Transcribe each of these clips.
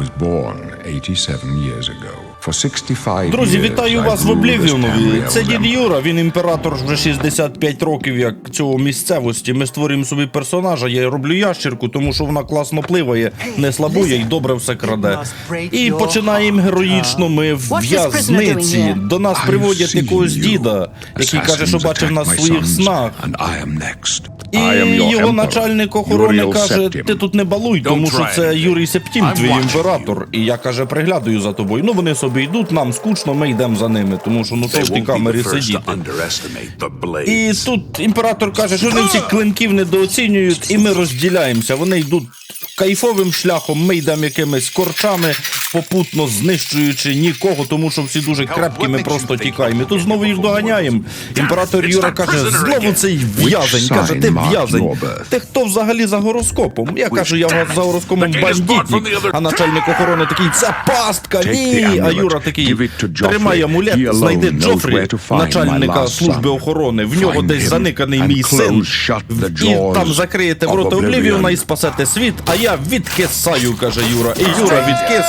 was born 87 years ago. For 65 Друзі, вітаю вас в Облівіонові. Це дід. Юра, він імператор вже 65 років, як цього місцевості. Ми створюємо собі персонажа. Я роблю ящірку, тому що вона класно пливає, не слабує і добре все краде. І починаємо героїчно. Ми в в'язниці. До нас приводять якогось діда, який каже, що бачив нас в своїх снах. І його начальник охорони каже: ти тут не балуй, тому що це. Юрій Септім, твій імператор. І я каже, приглядаю за тобою. Ну вони собі йдуть, нам скучно, ми йдемо за ними, тому що ну що ж тій камері сидіти. І тут імператор каже, що вони всіх клинків недооцінюють, і ми розділяємося. Вони йдуть кайфовим шляхом, ми йдемо якимись корчами, попутно знищуючи нікого, тому що всі дуже крепкі, ми просто тікаємо. І тут знову їх доганяємо. Імператор Юра каже: знову цей в'язень. Каже, ти в'язень. Ти хто взагалі за гороскопом? Я кажу, я за гороскопом бандитник. А начальник охорони такий, це пастка, ні. А Юра такий, тримай амулет, знайди Джофрі, начальника служби охорони. В нього десь заниканий мій син. І там закриєте ворота Облівіона і спасете світ, а я відкисаю, каже Юра. І Юра відкис.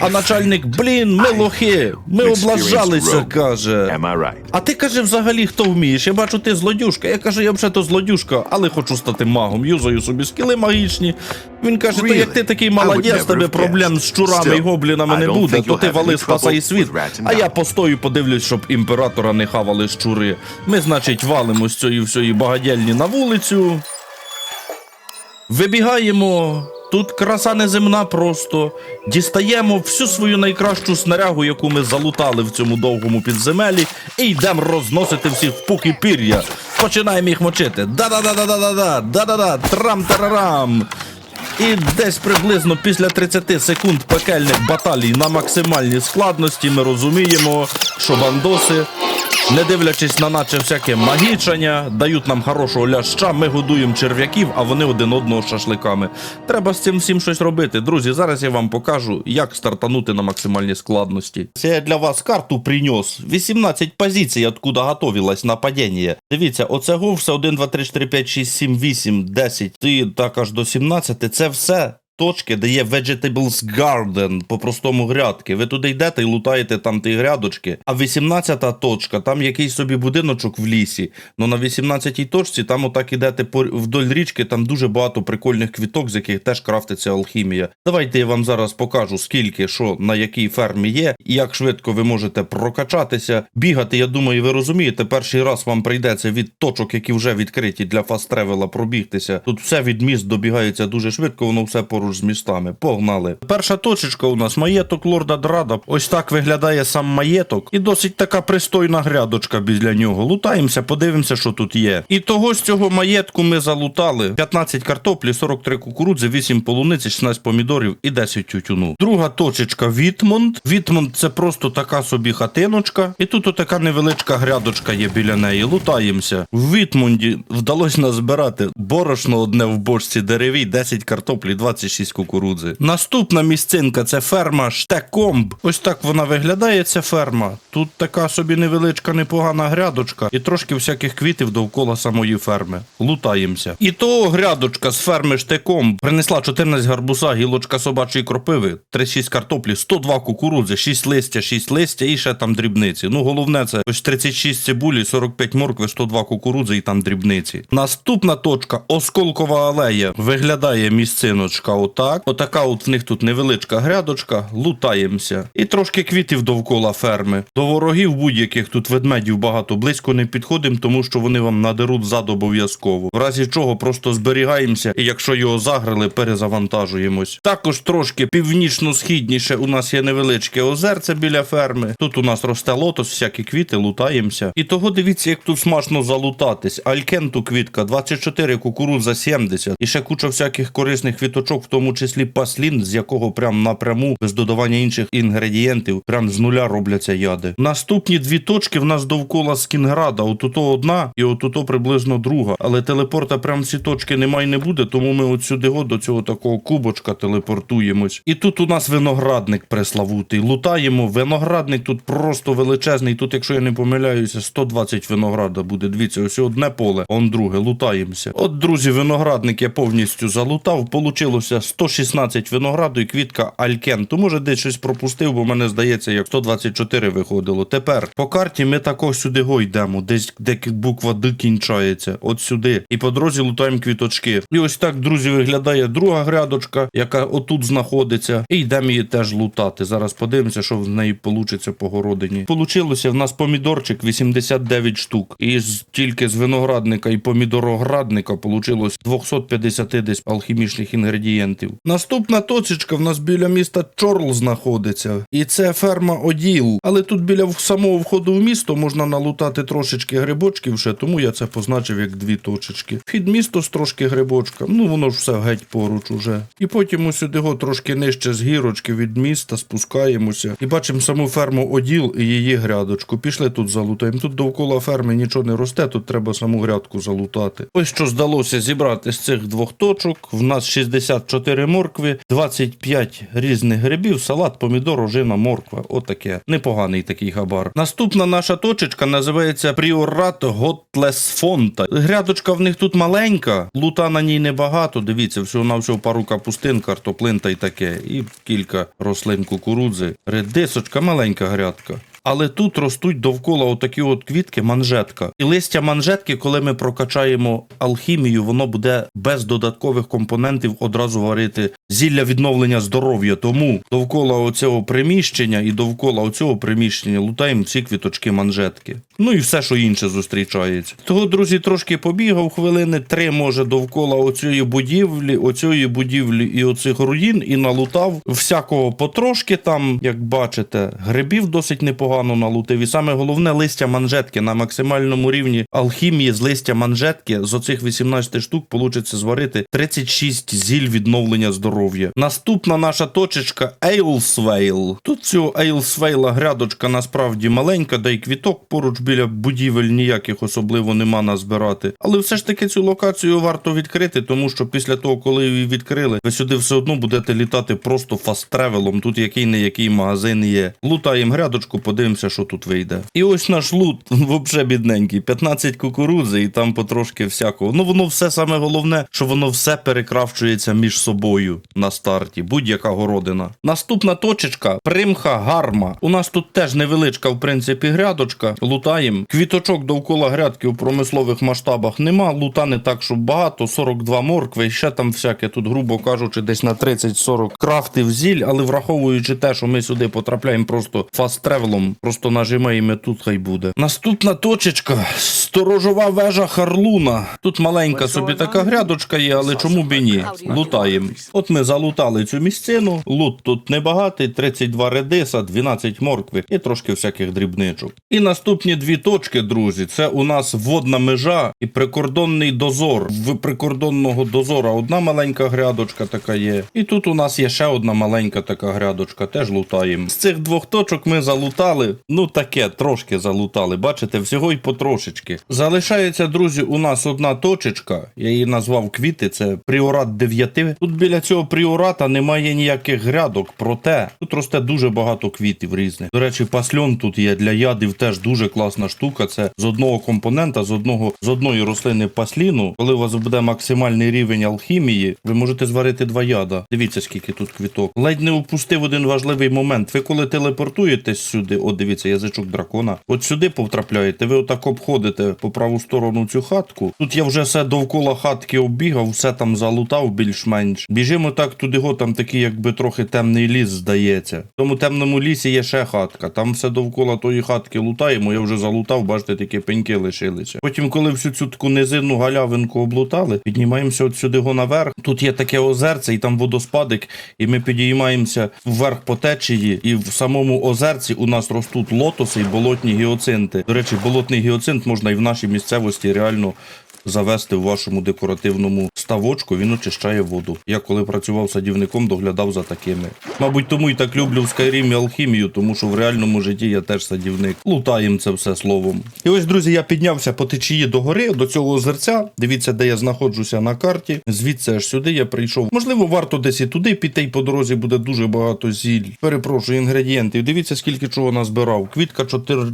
А начальник, блін, ми лохи, ми облажалися, каже. А ти каже, взагалі хто вмієш? Я бачу, ти злодюшка. Я кажу, я вже то злодюшка, але хочу стати магом. Юзаю собі скіли магічні. Він каже, то як ти такий молодець, тебе проблем з щурами і гоблінами не буде, то ти вали спасай світ. А я постою, подивлюсь, щоб імператора не хавали щури. Ми, значить, валимо з цієї всієї багадільні на вулицю. Вибігаємо. Тут краса неземна просто. Дістаємо всю свою найкращу снарягу, яку ми залутали в цьому довгому підземелі, і йдемо розносити всіх в пух і пір'я. Починаємо їх мочити. Да-да-да-да-да-да, да-да-да, трам-тарарам. І десь приблизно після 30 секунд пекельних баталій на максимальній складності ми розуміємо, що бандоси, не дивлячись на наче всяке магічання, дають нам хорошого ляща, ми годуємо черв'яків, а вони один одного шашликами. Треба з цим всім щось робити. Друзі, зараз я вам покажу, як стартанути на максимальній складності. Це я для вас карту принес. 18 позицій, откуда готовилась нападіння. Дивіться, оце го все 1, 2, 3, 4, 5, 6, 7, 8, 10 і так аж до 17. Це все точки, де є Vegetables Garden, по-простому грядки. Ви туди йдете і лутаєте там ті грядочки. А 18-та точка, там якийсь собі будиночок в лісі. Ну на 18-й точці там отак ідете вдоль річки, там дуже багато прикольних квіток, з яких теж крафтиться алхімія. Давайте я вам зараз покажу, скільки що на якій фермі є, і як швидко ви можете прокачатися. Бігати, я думаю, ви розумієте, перший раз вам прийдеться від точок, які вже відкриті для фаст-тревела, пробігтися. Тут все від міст добігається дуже швидко, воно все поруч з містами. Погнали. Перша точечка у нас маєток лорда Драда. Ось так виглядає сам маєток. І досить така пристойна грядочка біля нього. Лутаємося, подивимося, що тут є. І того з цього маєтку ми залутали 15 картоплі, 43 кукурудзи, 8 полуниці, 16 помідорів і 10 тютюну. Друга точечка Вітмонд. Вітмонд це просто така собі хатиночка. І тут отака невеличка грядочка є біля неї. Лутаємося. В Вітмонді вдалося назбирати борошно одне в бочці деревій, 10 картоплі, 26 кукурудзи. Наступна місцинка це ферма Штекомб. Ось так вона виглядає, ця ферма. Тут така собі невеличка, непогана грядочка, і трошки всяких квітів довкола самої ферми. Лутаємося. І то грядочка з ферми Штекомб принесла 14 гарбуза, гілочка собачої кропиви, 36 картоплі, 102 кукурудзи, 6 листя, 6 листя і ще там дрібниці. Ну головне це ось 36 цибулі, 45 моркви, 102 кукурудзи і там дрібниці. Наступна точка Осколкова алея. Виглядає місциночка отак. Отака от в них тут невеличка грядочка. Лутаємося. І трошки квітів довкола ферми. До ворогів будь-яких тут ведмедів багато близько не підходимо, тому що вони вам надеруть зад обов'язково. В разі чого просто зберігаємося, і якщо його заграли, перезавантажуємось. Також трошки північно-східніше у нас є невеличке озерце біля ферми. Тут у нас росте лотос, всякі квіти, лутаємося. І того дивіться, як тут смачно залутатись. Алькенту квітка 24, кукурудза 70. І ще куча всяких корисних квіточок, в тому числі паслін, з якого прям напряму, без додавання інших інгредієнтів, прям з нуля робляться яди. Наступні дві точки в нас довкола Скінграда. Отуто одна і отуто приблизно друга. Але телепорта прям всі точки немає і не буде, тому ми от сюди до цього такого кубочка телепортуємось. І тут у нас виноградник преславутий. Лутаємо. Виноградник тут просто величезний. Тут, якщо я не помиляюся, 120 винограда буде. Дивіться, ось одне поле, он друге. Лутаємося. От, друзі, виноградник я повністю залутав. Получилося вже 116 винограду і квітка Алькен. То може десь щось пропустив, бо мене здається, як 124 виходило. Тепер по карті ми тако сюди го йдемо, десь де буква Д кінчається, от сюди. І по дорозі лутаємо квіточки. І ось так, друзі, виглядає друга грядочка, яка отут знаходиться. І йдемо її теж лутати. Зараз подивимося, що в неї получиться по городині. Получилося в нас помідорчик 89 штук. І тільки з виноградника і помідороградника получилось 250 десь алхімічних інгредієнтів. Наступна точечка в нас біля міста Чорл знаходиться. І це ферма Оділ. Але тут біля самого входу в місто можна налутати трошечки грибочків ще, тому я це позначив як дві точечки. Вхід місто з трошки грибочка. Ну воно ж все геть поруч уже. І потім ось сюди го трошки нижче з гірочки від міста спускаємося і бачимо саму ферму Оділ і її грядочку. Пішли тут залутаємо. Тут довкола ферми нічого не росте, тут треба саму грядку залутати. Ось що здалося зібрати з цих двох точок. В нас 64 моркви, 25 різних грибів, салат, помідор, ожина, морква. Отаке. Непоганий такий хабар. Наступна наша точечка називається Пріорат Готлес Фонта. Грядочка в них тут маленька, лута на ній небагато. Дивіться, всього на всього пару капустин, картоплин та й таке. І кілька рослин кукурудзи. Редисочка, маленька грядка. Але тут ростуть довкола отакі от квітки манжетка. І листя манжетки, коли ми прокачаємо алхімію, воно буде без додаткових компонентів одразу варити зілля відновлення здоров'я. Тому довкола оцього приміщення і довкола оцього приміщення лутаємо ці квіточки манжетки. Ну і все, що інше зустрічається. Того, друзі, трошки побігав хвилини три, може, довкола оцієї будівлі, оцієї будівлі і оцих руїн, і налутав всякого потрошки там, як бачите, грибів досить непогано налутив. І саме головне листя манжетки на максимальному рівні алхімії з листя манжетки з оцих 18 штук получиться зварити 36 зіль відновлення здоров'я. Наступна наша точечка Ейлсвейл. Тут цього Ейлсвейла грядочка насправді маленька, да й квіток поруч біля будівель ніяких особливо нема назбирати. Але все ж таки цю локацію варто відкрити, тому що після того, коли її відкрили, ви сюди все одно будете літати просто фаст-тревелом. Тут який не який магазин є. Лутаємо грядочку, подивимося, що тут вийде. І ось наш лут, взагалі бідненький, 15 кукурудзи і там потрошки всякого. Ну воно все саме головне, що воно все перекравчується між собою на старті. Будь-яка городина. Наступна точечка примха гарма. У нас тут теж невеличка, в принципі, грядочка. Лутаємо. Квіточок довкола грядки у промислових масштабах нема. Лута не так, щоб багато. 42 моркви. Ще там всяке тут, грубо кажучи, десь на 30-40 крафтів зіль, але враховуючи те, що ми сюди потрапляємо просто фаст-тревелом, просто нажимаємо тут хай буде. Наступна точечка. Сторожова вежа Харлуна. Тут маленька собі така грядочка є, але чому б і ні? Лутаємо. От ми залутали цю місцину. Лут тут небагатий, 32 редиса, 12 моркви і трошки всяких дрібничок. І наступні дві точки, друзі, це у нас водна межа і прикордонний дозор. В прикордонного дозора одна маленька грядочка така є. І тут у нас є ще одна маленька така грядочка, теж лутаємо. З цих двох точок ми залутали. Ну таке, трошки залутали. Бачите, всього й потрошечки. Залишається, друзі, у нас одна точечка. Я її назвав квіти. Це пріорат 9. Тут біля цього пріората немає ніяких грядок, проте тут росте дуже багато квітів різних. До речі, пасльон тут є для ядів теж дуже класна штука. Це з одного компонента, з одного з одної рослини пасліну. Коли у вас буде максимальний рівень алхімії, ви можете зварити два яда. Дивіться, скільки тут квіток. Ледь не упустив один важливий момент. Ви коли телепортуєтесь сюди, от дивіться, язичок дракона. От сюди потрапляєте, ви отак обходите по праву сторону цю хатку. Тут я вже все довкола хатки оббігав, все там залутав більш-менш. Біжимо так туди, го там такий, якби трохи темний ліс, здається. В тому темному лісі є ще хатка. Там все довкола тої хатки лутаємо. Я вже залутав, бачите, такі пеньки лишилися. Потім, коли всю цю таку низинну галявинку облутали, піднімаємося от сюди го наверх. Тут є таке озерце, і там водоспадик, і ми підіймаємося вверх по течії, і в самому озерці у нас ростуть лотоси і болотні гіоцинти. До речі, болотний гіоцинт можна і в нашій місцевості реально завести в вашому декоративному ставочку, він очищає воду. Я коли працював садівником, доглядав за такими. Мабуть, тому і так люблю в Skyrim алхімію, тому що в реальному житті я теж садівник. Лутаєм це все словом. І ось, друзі, я піднявся по течії до гори, до цього озерця. Дивіться, де я знаходжуся на карті. Звідси аж сюди я прийшов. Можливо, варто десь і туди піти, і по дорозі буде дуже багато зіль. Перепрошую, інгредієнтів. Дивіться, скільки чого назбирав. Квітка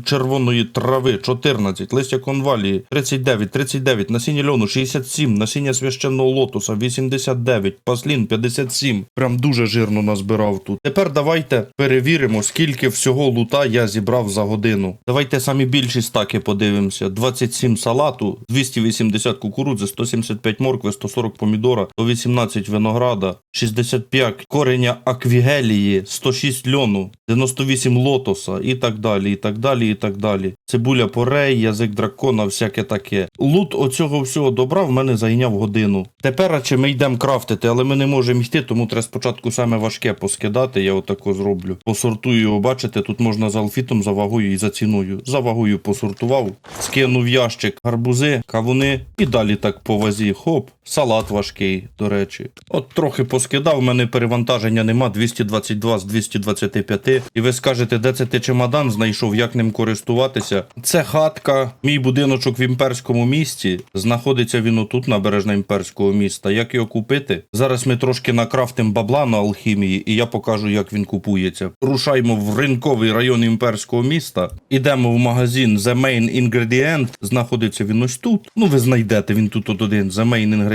червоної трави 14, листя конвалії 39, 39, насіння льону 67, насіння священного лотоса 89, паслін 57. Прям дуже жирно назбирав тут. Тепер давайте перевіримо, скільки всього лута я зібрав за годину. Давайте самі більші стаки подивимося. 27 салату, 280 кукурудзи, 175 моркви, 140 помідора, 118 винограда, 65 кореня аквігелії, 106 льону, 98 лотоса і так далі, і так далі, і так далі. Цибуля порей, язик дракона, всяке таке. Лут оцього всього добра в мене зайняв годину. Тепер чи ми йдемо крафтити, але ми не можемо йти, тому треба спочатку саме важке поскидати. Я отако зроблю. Посортую його, бачите, тут можна за алфітом, за вагою і за ціною. За вагою посортував, скинув ящик, гарбузи, кавуни і далі так по вазі. Хоп, салат важкий, до речі. От трохи поскидав, в мене перевантаження нема 222 з 225. І ви скажете, де це ти чемодан знайшов, як ним користуватися? Це хатка, мій будиночок в імперському місті. Знаходиться він отут, набережна імперського міста. Як його купити? Зараз ми трошки накрафтим бабла на алхімії, і я покажу, як він купується. Рушаймо в ринковий район імперського міста. Ідемо в магазин The Main Ingredient. Знаходиться він ось тут. Ну, ви знайдете, він тут от один. The Main Ingredient.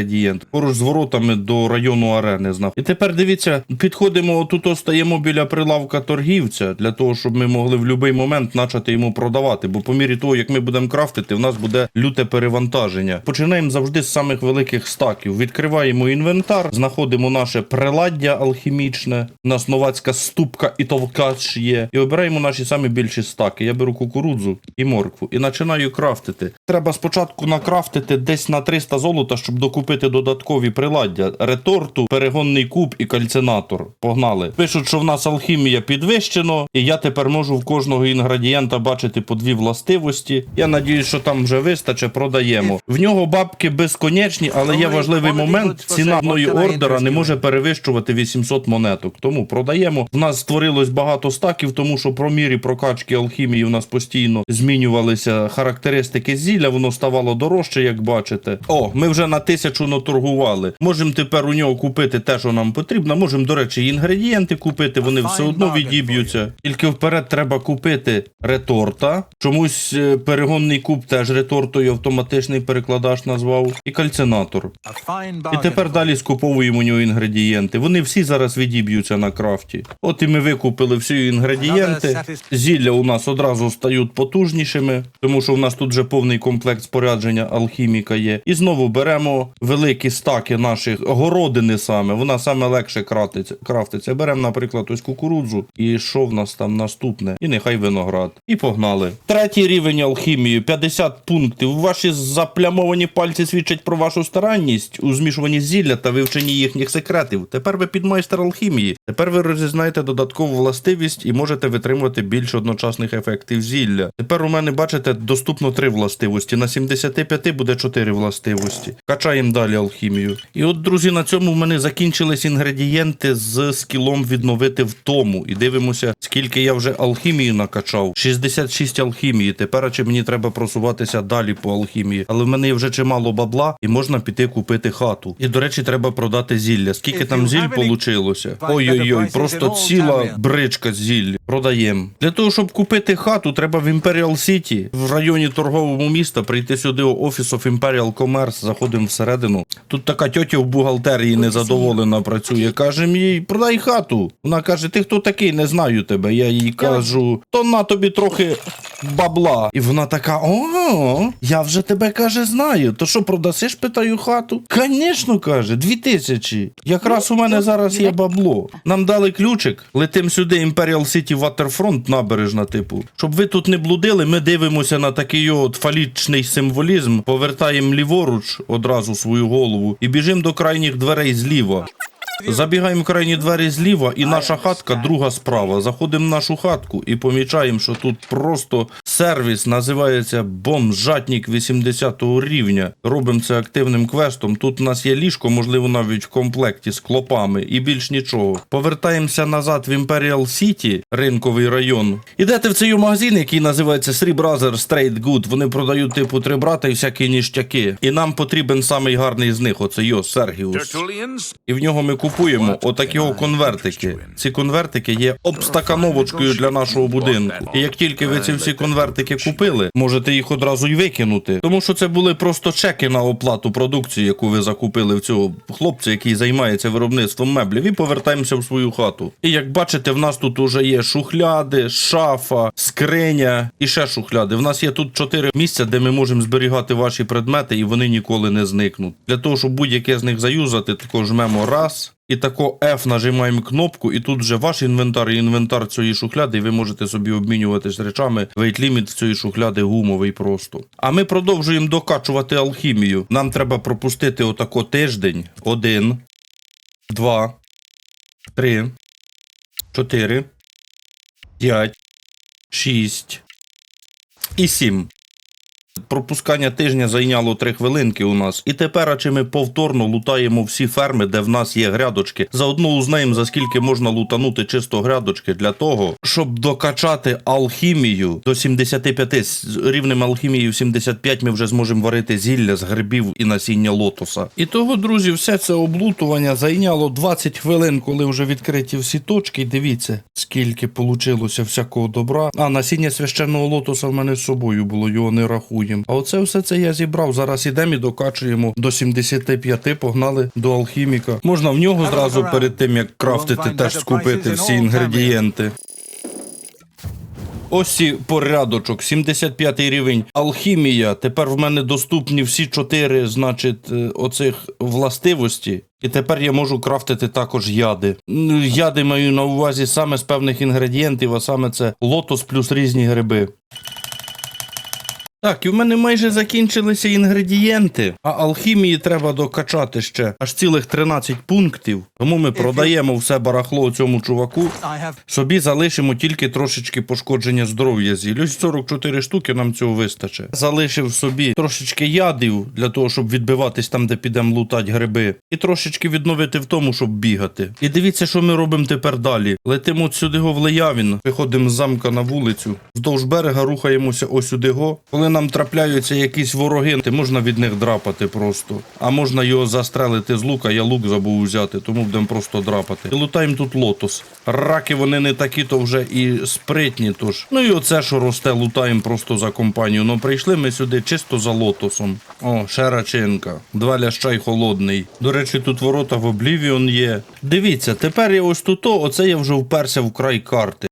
Поруч з воротами до району арени. Знав. І тепер дивіться, підходимо отут, остаємо біля прилавка торгівця для того, щоб ми могли в будь-який момент почати йому продавати. Бо по мірі того, як ми будемо крафтити, в нас буде люте перевантаження. Починаємо завжди з самих великих стаків. Відкриваємо інвентар, знаходимо наше приладдя алхімічне. У нас новацька ступка і товкач є. І обираємо наші самі більші стаки. Я беру кукурудзу і моркву і починаю крафтити. Треба спочатку накрафтити десь на 300 золота, щоб докупити додаткові приладдя: реторту, перегонний куб і кальцинатор. Погнали. Пишуть, що в нас алхімія підвищено, і я тепер можу в кожного інгредієнта бачити по дві властивості. Я надіюсь, що там вже вистачить, продаємо. В нього бабки безконечні, але є важливий момент: ціна одної ордера не може перевищувати 800 монеток. Тому продаємо. В нас створилось багато стаків, тому що про мірі прокачки алхімії в нас постійно змінювалися характеристики зілля, воно ставало дорожче, як бачите. О, ми вже на тисячу наторгували. Можемо тепер у нього купити те, що нам потрібно. Можемо, до речі, інгредієнти купити, вони все одно відіб'ються. Тільки вперед треба купити реторта. Чомусь е, перегонний куб теж ретортою автоматичний перекладач назвав. І кальцинатор. І тепер далі скуповуємо у нього інгредієнти. Вони всі зараз відіб'ються на крафті. От і ми викупили всі інгредієнти. Зілля у нас одразу стають потужнішими, тому що у нас тут вже повний комплект спорядження алхіміка є. І знову беремо великі стаки наших городини саме. Вона саме легше крафтиться. крафтиться. Беремо, наприклад, ось кукурудзу. І що в нас там наступне? І нехай виноград. І погнали. Третій рівень алхімії 50 пунктів. Ваші заплямовані пальці свідчать про вашу старанність у змішуванні зілля та вивченні їхніх секретів. Тепер ви підмайстер алхімії. Тепер ви розізнаєте додаткову властивість і можете витримувати більше одночасних ефектів зілля. Тепер у мене, бачите, доступно три властивості. На 75 буде 4 властивості. Качаємо далі алхімію. І от, друзі, на цьому в мене закінчились інгредієнти з скілом відновити втому. І дивимося, скільки я вже алхімії накачав. 66 алхімії. Тепер чи мені треба просуватися далі по алхімії. Але в мене є вже чимало бабла, і можна піти купити хату. І, до речі, треба продати зілля. Скільки там зіль получилося? Ой-ой-ой, просто ціла бричка зілля. Продаємо. Для того, щоб купити хату, треба в Imperial City, в районі торгового міста, прийти сюди Office of Imperial Commerce, заходимо всередину. Тут така тьотя в бухгалтерії незадоволена працює. Каже їй, продай хату. Вона каже: Ти хто такий? Не знаю тебе. Я їй кажу, то на тобі трохи бабла. І вона така: О, я вже тебе каже, знаю. То що, продасиш, питаю хату? Звісно, каже, дві тисячі. Якраз у мене зараз є бабло. Нам дали ключик, летим сюди, Imperial City Waterfront, набережна, типу. Щоб ви тут не блудили, ми дивимося на такий от фалічний символізм, повертаємо ліворуч одразу свою голову і біжимо до крайніх дверей зліва. Забігаємо крайні двері зліва, і наша хатка друга справа. Заходимо в нашу хатку і помічаємо, що тут просто сервіс називається бомжатник 80 рівня. Робимо це активним квестом. Тут у нас є ліжко, можливо, навіть в комплекті з клопами, і більш нічого. Повертаємося назад в Imperial City, ринковий район. Ідете в цей магазин, який називається Three Brothers Straight Good. Вони продають типу три брата і всякі ніштяки. І нам потрібен самий гарний з них. Оце йо, Сергіус. І в нього ми купуємо отакі конвертики. Ці конвертики є обстакановочкою для нашого будинку. І як тільки ви ці всі конвертики конвертики купили, можете їх одразу й викинути. Тому що це були просто чеки на оплату продукції, яку ви закупили в цього хлопця, який займається виробництвом меблів, і повертаємося в свою хату. І як бачите, в нас тут уже є шухляди, шафа, скриня і ще шухляди. В нас є тут чотири місця, де ми можемо зберігати ваші предмети, і вони ніколи не зникнуть. Для того, щоб будь-яке з них заюзати, тако жмемо раз. І тако F нажимаємо кнопку, і тут вже ваш інвентар і інвентар цієї шухляди, і ви можете собі обмінюватись речами. Вейт ліміт цієї шухляди гумовий просто. А ми продовжуємо докачувати алхімію. Нам треба пропустити отако тиждень. Один, два, три, чотири, п'ять, шість і сім. Пропускання тижня зайняло три хвилинки у нас, і тепер, чи ми повторно лутаємо всі ферми, де в нас є грядочки. Заодно узнаємо, за скільки можна лутанути чисто грядочки для того, щоб докачати алхімію до 75. З рівнем алхімії в 75 ми вже зможемо варити зілля з грибів і насіння лотоса. І того, друзі, все це облутування зайняло 20 хвилин, коли вже відкриті всі точки. Дивіться, скільки получилося всякого добра. А насіння священного лотоса в мене з собою було, його не рахуємо. А оце все це я зібрав. Зараз ідемо і докачуємо до 75, погнали до алхіміка. Можна в нього зразу перед тим, як крафтити, теж скупити всі інгредієнти. Ось і порядочок, 75 рівень. Алхімія. Тепер в мене доступні всі чотири, значить, е, оцих властивості. І тепер я можу крафтити також яди. Ну, Яди маю на увазі саме з певних інгредієнтів, а саме це лотос плюс різні гриби. Так, і в мене майже закінчилися інгредієнти, а алхімії треба докачати ще аж цілих 13 пунктів. Тому ми продаємо все барахло цьому чуваку. Собі залишимо тільки трошечки пошкодження здоров'я зіль. Ось 44 штуки нам цього вистачить. Залишив собі трошечки ядів для того, щоб відбиватись там, де підемо лутати гриби, і трошечки відновити в тому, щоб бігати. І дивіться, що ми робимо тепер далі. Летимо от сюди го в Леявін, виходимо з замка на вулицю, вздовж берега рухаємося ось сюди го. Коли нам трапляються якісь вороги, можна від них драпати просто. А можна його застрелити з лука, я лук забув взяти, тому будемо просто драпати. І лутаємо тут лотос. Раки вони не такі, то вже і спритні, тож. Ну і оце, що росте, лутаємо просто за компанію. Ну прийшли ми сюди чисто за лотосом. О, ще рачинка. Два ляща й холодний. До речі, тут ворота в Облівіон є. Дивіться, тепер я ось тут, оце я вже вперся в край карти.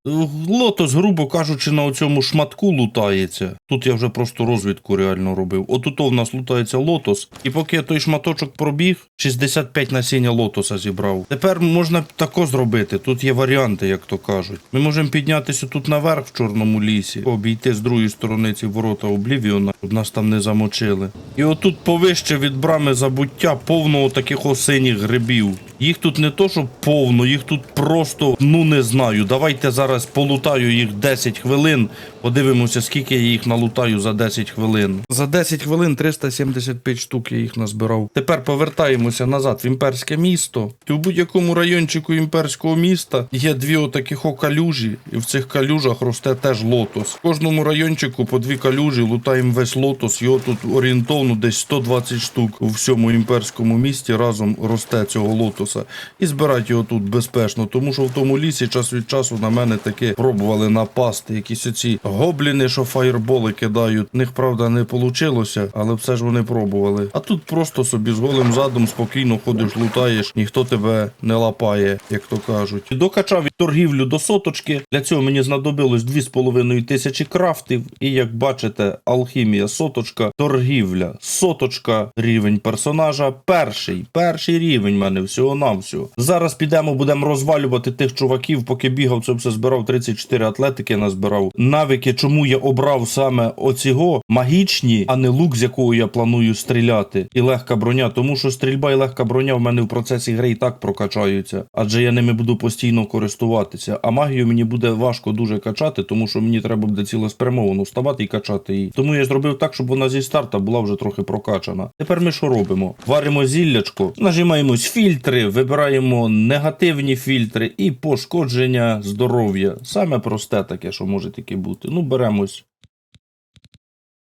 Лотос, грубо кажучи, на цьому шматку лутається. Тут я вже просто розвідку реально робив. Отут в нас лутається лотос. І поки я той шматочок пробіг, 65 насіння лотоса зібрав. Тепер можна тако зробити. Тут є варіанти, як то кажуть. Ми можемо піднятися тут наверх в чорному лісі, обійти з другої сторони ці ворота Облівіона, щоб нас там не замочили. І отут повище від брами забуття повно таких осиніх грибів. Їх тут не то, що повно, їх тут просто ну не знаю. Давайте зараз полутаю їх 10 хвилин. Подивимося, скільки я їх налутаю за 10 хвилин. За 10 хвилин 375 штук я їх назбирав. Тепер повертаємося назад в імперське місто. І в будь-якому райончику імперського міста є дві отаких о калюжі, і в цих калюжах росте теж лотос. В кожному райончику по дві калюжі лутаємо весь лотос. Його тут орієнтовно десь 120 штук у всьому імперському місті разом росте цього лотоса. І збирати його тут безпечно, тому що в тому лісі час від часу на мене таки пробували напасти. Якісь оці гобліни, що фаєрболи кидають. В них правда не вийшло, але все ж вони пробували. А тут просто собі з голим задом спокійно ходиш, лутаєш, ніхто тебе не лапає, як то кажуть. Докачав торгівлю до соточки. Для цього мені знадобилось 2,5 тисячі крафтів. І як бачите, алхімія соточка, торгівля, соточка, рівень персонажа. Перший, перший рівень в мене всього навсього. Зараз підемо, будемо розвалювати тих чуваків, поки бігав, це все збирав 34 атлетики, назбирав. Навики, чому я обрав саме оцього магічні, а не лук, з якого я планую стріляти, і легка броня, тому що стрільба і легка броня в мене в процесі гри і так прокачаються, адже я ними буду постійно користуватися. А магію мені буде важко дуже качати, тому що мені треба буде цілеспрямовано вставати і качати її. Тому я зробив так, щоб вона зі старта була вже трохи прокачана. Тепер ми що робимо? Варимо зіллячко, нажимаємось фільтри, вибираємо негативні фільтри і пошкодження здоров'я. Саме просте таке, що може таке бути. Ну, беремось.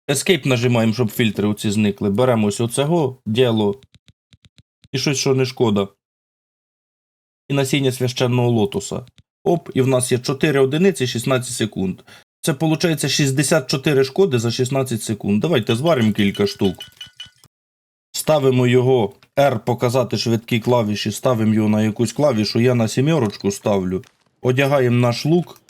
Escape нажимаємо, щоб фільтри оці зникли. Беремось оцього діло. І щось, що не шкода. І насіння священного лотоса. Оп, і в нас є 4 одиниці 16 секунд. Це виходить 64 шкоди за 16 секунд. Давайте зваримо кілька штук. Ставимо його R показати швидкі клавіші, ставимо його на якусь клавішу, я на сімерочку ставлю. Одягаємо наш лук,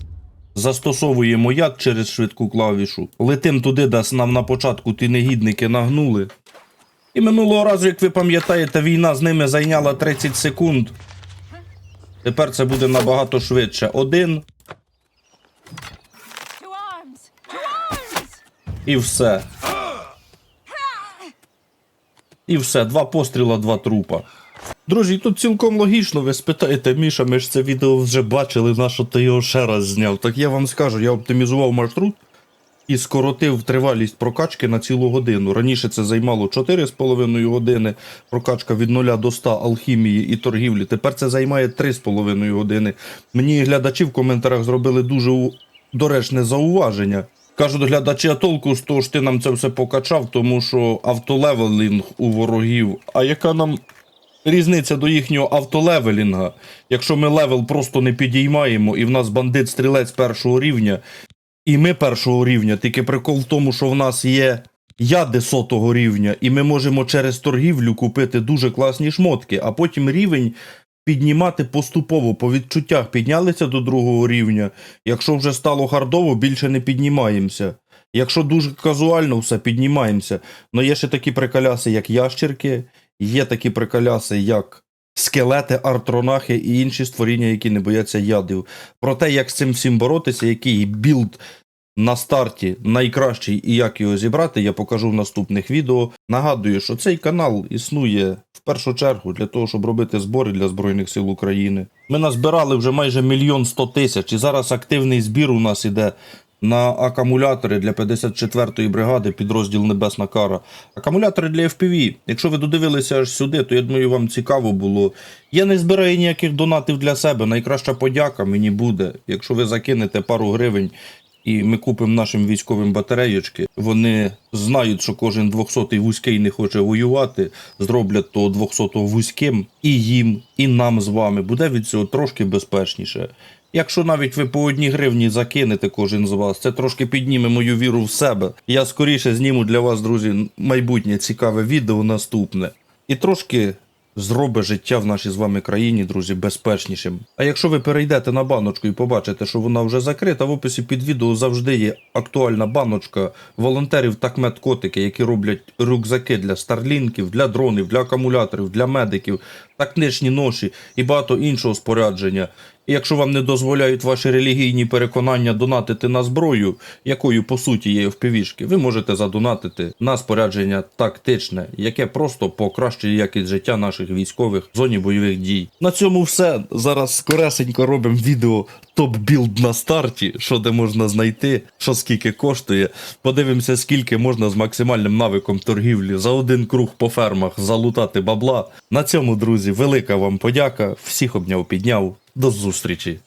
застосовуємо яд через швидку клавішу, летим туди, де нам на початку ті негідники нагнули. І минулого разу, як ви пам'ятаєте, війна з ними зайняла 30 секунд. Тепер це буде набагато швидше. Один і все. І все, два постріла, два трупа. Друзі, тут цілком логічно, ви спитаєте, Міша, ми ж це відео вже бачили, на що ти його ще раз зняв. Так я вам скажу, я оптимізував маршрут і скоротив тривалість прокачки на цілу годину. Раніше це займало 4,5 години, прокачка від 0 до 100 алхімії і торгівлі. Тепер це займає 3,5 години. Мені глядачі в коментарях зробили дуже доречне зауваження. Кажуть, глядачі, а толку з того ж ти нам це все покачав, тому що автолевелінг у ворогів. А яка нам різниця до їхнього автолевелінга? Якщо ми левел просто не підіймаємо, і в нас бандит стрілець першого рівня, і ми першого рівня, тільки прикол в тому, що в нас є яди сотого рівня, і ми можемо через торгівлю купити дуже класні шмотки, а потім рівень піднімати поступово по відчуттях. Піднялися до другого рівня. Якщо вже стало хардово, більше не піднімаємося. Якщо дуже казуально все, піднімаємося. Но є ще такі приколяси, як ящерки, є такі приколяси, як скелети, артронахи і інші створіння, які не бояться ядів. Про те, як з цим всім боротися, який білд на старті найкращий і як його зібрати, я покажу в наступних відео. Нагадую, що цей канал існує в першу чергу для того, щоб робити збори для Збройних сил України. Ми назбирали вже майже мільйон сто тисяч, і зараз активний збір у нас іде на акумулятори для 54-ї бригади, підрозділ Небесна Кара. Акумулятори для FPV. Якщо ви додивилися аж сюди, то я думаю, вам цікаво було. Я не збираю ніяких донатів для себе. Найкраща подяка мені буде, якщо ви закинете пару гривень. І ми купимо нашим військовим батареєчки. Вони знають, що кожен 200-й вузький не хоче воювати, зроблять того 200-го вузьким і їм, і нам з вами буде від цього трошки безпечніше. Якщо навіть ви по одній гривні закинете кожен з вас, це трошки підніме мою віру в себе. Я скоріше зніму для вас, друзі, майбутнє цікаве відео наступне. І трошки зробить життя в нашій з вами країні, друзі, безпечнішим. А якщо ви перейдете на баночку і побачите, що вона вже закрита, в описі під відео завжди є актуальна баночка волонтерів та медкотики, які роблять рюкзаки для старлінків, для дронів, для акумуляторів, для медиків, тактичні ноші і багато іншого спорядження. Якщо вам не дозволяють ваші релігійні переконання донатити на зброю, якою по суті є впівішки, ви можете задонатити на спорядження тактичне, яке просто покращує якість життя наших військових в зоні бойових дій. На цьому все. Зараз скоресенько робимо відео топ-білд на старті, що де можна знайти, що скільки коштує. Подивимося, скільки можна з максимальним навиком торгівлі за один круг по фермах залутати бабла. На цьому, друзі, велика вам подяка. Всіх обняв, підняв. До зустрічі!